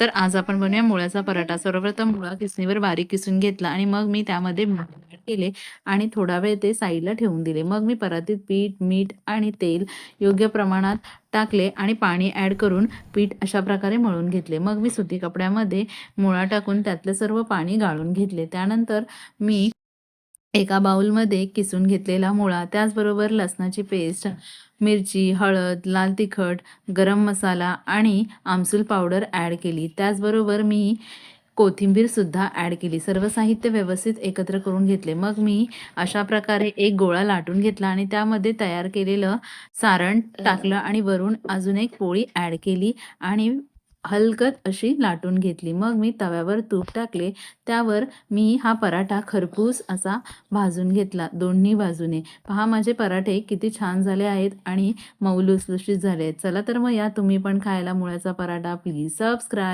तर आज आपण बनवूया मुळ्याचा पराठा. सर्वप्रथम मुळा किसणीवर बारीक किसून घेतला आणि मग मी त्यामध्ये केले आणि थोडा वेळ ते साईडला ठेवून दिले. मग मी परातीत पीठ मीठ आणि तेल योग्य प्रमाणात टाकले आणि पाणी ॲड करून पीठ अशा प्रकारे मळून घेतले. मग मी सुती कपड्यामध्ये मुळा टाकून त्यातलं सर्व पाणी गाळून घेतले. त्यानंतर मी एका बाउलमध्ये किसून घेतलेला मुळा त्याचबरोबर लसणाची पेस्ट मिरची हळद लाल तिखट गरम मसाला आणि आमसूल पावडर ॲड केली. त्याचबरोबर मी कोथिंबीरसुद्धा ॲड केली. सर्व साहित्य व्यवस्थित एकत्र करून घेतले. मग मी अशा प्रकारे एक गोळा लाटून घेतला आणि त्यामध्ये तयार केलेलं सारण टाकलं आणि वरून अजून एक पोळी ॲड केली आणि हलकत अशी लाटून घेतली. मग मी तव्यावर तूप टाकले. त्यावर मी हा पराठा खरपूस असा भाजून घेतला दोन्ही बाजूने. पहा माझे पराठे किती छान झाले आहेत आणि मऊ लुसलुशीत झाले आहेत. चला तर मग या तुम्ही पण खायला मुळ्याचा पराठा प्लीज सबस्क्राईब